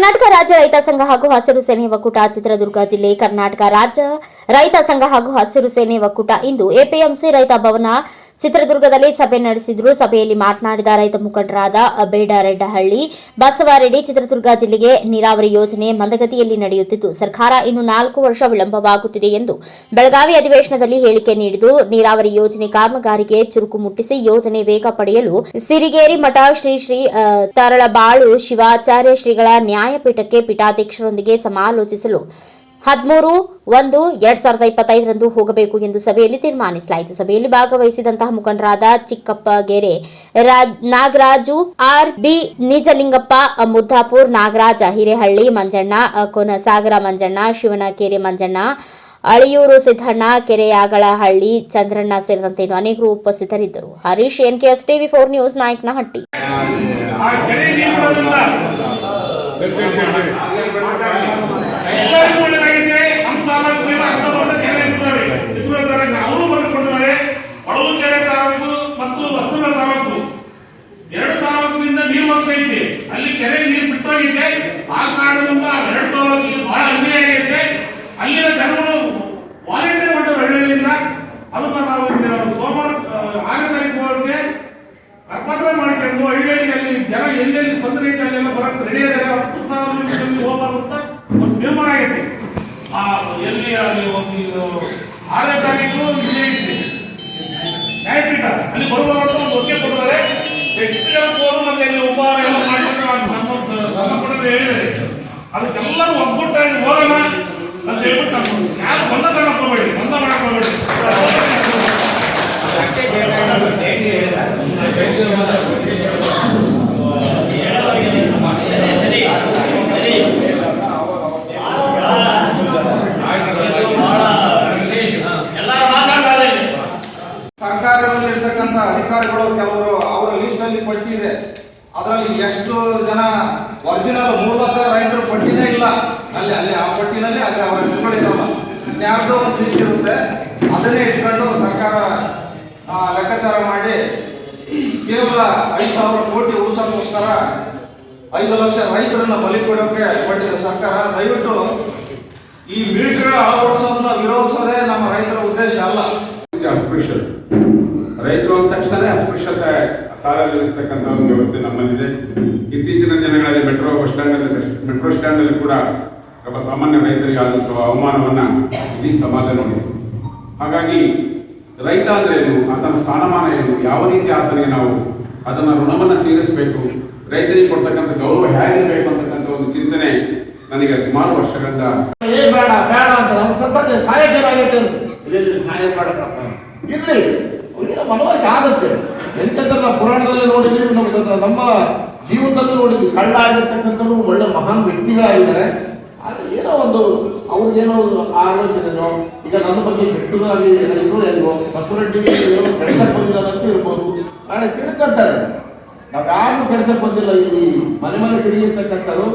ಕರ್ನಾಟಕ ರಾಜ್ಯ ರೈತ ಸಂಘ ಹಾಗೂ ಹಸಿರು ಸೇನೆ ಒಕ್ಕೂಟ, ಚಿತ್ರದುರ್ಗ ಜಿಲ್ಲೆ ಕರ್ನಾಟಕ ರಾಜ್ಯ ರೈತ ಸಂಘ ಹಾಗೂ ಹಸಿರು ಸೇನೆ ಒಕ್ಕೂಟ ಇಂದು ಎಪಿಎಂಸಿ ರೈತ ಭವನ ಚಿತ್ರದುರ್ಗದಲ್ಲಿ ಸಭೆ ನಡೆಸಿದ್ರು. ಸಭೆಯಲ್ಲಿ ಮಾತನಾಡಿದ ರೈತ ಮುಖಂಡರಾದ ಬೇಡರೆಡ್ಡಹಳ್ಳಿ, ಬಸವಾರೆಡ್ಡಿ ಚಿತ್ರದುರ್ಗ ಜಿಲ್ಲೆಗೆ ನೀರಾವರಿ ಯೋಜನೆ ಮಂದಗತಿಯಲ್ಲಿ ನಡೆಯುತ್ತಿದ್ದು, ಸರ್ಕಾರ ಇನ್ನು ನಾಲ್ಕು ವರ್ಷ ವಿಳಂಬವಾಗುತ್ತಿದೆ ಎಂದು ಬೆಳಗಾವಿ ಅಧಿವೇಶನದಲ್ಲಿ ಹೇಳಿಕೆ ನೀಡಿದ್ದು, ನೀರಾವರಿ ಯೋಜನೆ ಕಾಮಗಾರಿಗೆ ಚುರುಕು ಮುಟ್ಟಿಸಿ ಯೋಜನೆ ವೇಗ ಪಡೆಯಲು ಸಿರಿಗೇರಿ ಮಠ ಶ್ರೀ ಶ್ರೀ ತರಳಬಾಳು ಶಿವಾಚಾರ್ಯ ಶ್ರೀಗಳ ನ್ಯಾಯಪೀಠಕ್ಕೆ ಪೀಠಾಧ್ಯಕ್ಷರೊಂದಿಗೆ ಸಮಾಲೋಚಿಸಲು ಹದಿಮೂರು, ಒಂದು, ಎರಡ್ ಸಾವಿರದ ಇಪ್ಪತ್ತೈದರಂದು ಹೋಗಬೇಕು ಎಂದು ಸಭೆಯಲ್ಲಿ ತೀರ್ಮಾನಿಸಲಾಯಿತು. ಸಭೆಯಲ್ಲಿ ಭಾಗವಹಿಸಿದಂತಹ ಮುಖಂಡರಾದ ಚಿಕ್ಕಪ್ಪಗೆರೆ ಗೆರೆ ನಾಗರಾಜು, ಆರ್ ಬಿ ನಿಜಲಿಂಗಪ್ಪ, ಮುದ್ದಾಪುರ್, ನಾಗರಾಜ, ಹಿರೇಹಳ್ಳಿ, ಮಂಜಣ್ಣ ಕೊನಸಾಗರ ಮಂಜಣ್ಣ, ಶಿವನಕೆರೆ ಮಂಜಣ್ಣ, ಅಳಿಯೂರು ಸಿದ್ದಣ್ಣ ಕೆರೆಯಾಗಳಹಳ್ಳಿ, ಚಂದ್ರಣ್ಣ ಸೇರಿದಂತೆ ಅನೇಕರು ಉಪಸ್ಥಿತರಿದ್ದರು. Harish N K S TV four news Nayakanahatti. ಅಲ್ಲಿ ಕೆರೆ ನೀರು ಬಿಟ್ಟೋಗಿದೆ. ಆ ಕಾರಣದಿಂದ ಎರಡು ಬಹಳ ಅನ್ಯಾಯ ಆಗೈತೆ. ಅಲ್ಲಿನ ಜನಗಳು ವಾಲಂಟಿಯರ್ ಮಾಡಿದ್ರು ಹಳ್ಳಿಯಿಂದ ಅದನ್ನ ನಾವು ಸೋಮವಾರ ಆರನೇ ತಾರೀಕು ಒಳಗೆ ಪತ್ರ ಮಾಡ್ಕೊಂಡು ಹಳ್ಳಿಯಲ್ಲಿ ಅಲ್ಲಿ ಜನ ಎಲ್ಲೆಲ್ಲಿ ಸ್ಪಂದನೆ ಇದೆ, ಅಲ್ಲೆಲ್ಲ ಬರಕ್ಕೆ ರೆಡಿ ಇದ್ದಾರೆ ಹತ್ತು ಸಾವಿರ ನಿಮಿಷದಲ್ಲಿ ಹೋಗ್ಬಾರ್ದು ಅಂತ ಒಂದು ತೀರ್ಮಾನ ಆಗೈತೆ. ಆ, ಎಲ್ಲಿ ಅಲ್ಲಿ ಒಂದು ಆರನೇ ತಾರೀಕು ಇಲ್ಲೇ ಇದೆ ನ್ಯಾಯಪೀಠ. ಸಂಬಂಧಪಟ್ಟವ್ರು ಹೇಳಿದ್ದಾರೆ ಅದಕ್ಕೆಲ್ಲರೂ ಒಗ್ಗಟ್ಟಾಗಿ ಹೋಗೋಣ ಅಂತ ಹೇಳ್ಬಿಟ್ಟು ನಾನು ಯಾರು ಬಂದ ತಗೊಂಡು ಹೋಗ್ಬೇಡಿ ಬಂದ ಮಾಡಕ್ ಹೋಗ್ಬೇಡಿ ಸರ್ಕಾರದಲ್ಲಿರ್ತಕ್ಕಂಥ ಅಧಿಕಾರಿಗಳು ಕೆಲವರು ಅದರಲ್ಲಿ ಎಷ್ಟು ಜನ ಒರಿಜಿನಲ್ ಮೂಲದ ರೈತರು ಪಟ್ಟಿನೇ ಇಲ್ಲ. ಅಲ್ಲಿ ಅಲ್ಲಿ ಆ ಪಟ್ಟಿನಲ್ಲಿ ಅಲ್ಲಿ ಅವರ ಹೆಸರುಗಳಿರಲ್ಲ ಯಾರ್ದೋ ಒಂದು ಇರುತ್ತೆ. ಅದನ್ನೇ ಇಟ್ಕೊಂಡು ಸರ್ಕಾರ ಲೆಕ್ಕಾಚಾರ ಮಾಡಿ ಕೇವಲ ಐದು ಸಾವಿರ ಕೋಟಿ ಉಳಿಸೋಕ್ಕೋಸ್ಕರ ಐದು ಲಕ್ಷ ರೈತರನ್ನ ಬಲಿ ಕೊಡೋಕೆ ಪಟ್ಟಿದೆ ಸರ್ಕಾರ. ದಯವಿಟ್ಟು ಈ ಮಿಲಿಟರಿ ಅಳವಡಿಸೋದನ್ನ ವಿರೋಧಿಸೋದೇ ನಮ್ಮ ರೈತರ ಉದ್ದೇಶ ಅಲ್ಲ. ಅಸ್ಪೃಶ್ಯತೆ. ರೈತರು ಅಂದ ತಕ್ಷಣ ಅಸ್ಪೃಶ್ಯತೆ ಸಾಲಲ್ಲಿ ನಿಲ್ಲಿಸ್ತಕ್ಕಂಥ ಒಂದು ವ್ಯವಸ್ಥೆ ನಮ್ಮಲ್ಲಿದೆ. ಇತ್ತೀಚಿನ ದಿನಗಳಲ್ಲಿ ಮೆಟ್ರೋ ಬಸ್ ಸ್ಟ್ಯಾಂಡ್ ಅಲ್ಲಿ ಮೆಟ್ರೋ ಸ್ಟ್ಯಾಂಡ್ ಅಲ್ಲಿ ಕೂಡ ಒಬ್ಬ ಸಾಮಾನ್ಯ ರೈತರಿಗೆ ಆದಂತಹ ಅವಮಾನವನ್ನ ಇಡೀ ಸಮಾಜ ನೋಡಿದೆ ಹಾಗಾಗಿ ರೈತ ಅಂದ್ರೆ ಏನು ಆತನ ಸ್ಥಾನಮಾನ ಏನು ಯಾವ ರೀತಿ ಆತನಿಗೆ ನಾವು ಅದನ್ನ ಋಣವನ್ನ ತೀರಿಸಬೇಕು ರೈತರಿಗೆ ಕೊಡ್ತಕ್ಕಂಥ ಗೌರವ ಹೇಗಿರಬೇಕು ಅಂತಕ್ಕಂಥ ಒಂದು ಚಿಂತನೆ ನನಗೆ ಸುಮಾರು ವರ್ಷಗಳಿಂದ ಏ ಬೇಡ ಬೇಡ ಅಂತ ನಮ್ಮ ಸಹಾಯ ಮಾಡಪ್ಪ. ಇರ್ಲಿ. ಅವರಿಗೆ ಮನವರಿಕೆ ಆಗುತ್ತೆ. ಎಂತೆಂತ ಪುರಾಣದಲ್ಲಿ ನೋಡಿದೀವಿ ನಮ್ಮ ನಮ್ಮ ಜೀವನದಲ್ಲೂ ನೋಡಿದ್ವಿ. ಕಳ್ಳ ಆಗಿರ್ತಕ್ಕಂಥವ್ರು ಒಳ್ಳೆ ಮಹಾನ್ ವ್ಯಕ್ತಿಗಳಾಗಿದ್ದಾರೆ. ಆದ್ರೆ ಏನೋ ಒಂದು ಅವ್ರಿಗೇನೋ ಒಂದು ಆಲೋಚನೆನೋ, ಈಗ ನನ್ನ ಬಗ್ಗೆ ಕೆಟ್ಟದಾಗಿ ಇದ್ರು ಏನೋ ಬಸವರೆಡ್ಡಿ ಏನೋ ಬಂದಿಲ್ಲ ಬಂದಿದ್ದಾರಂತ ಇರ್ಬೋದು ನಾಳೆ ತಿಳ್ಕೊಂತಾರೆ. ನಾವು ಯಾರು ಬಂದಿಲ್ಲ, ಈ ಮನೆ ಮನೆ ತಿರುಗಿರ್ತಕ್ಕಂಥವ್ರು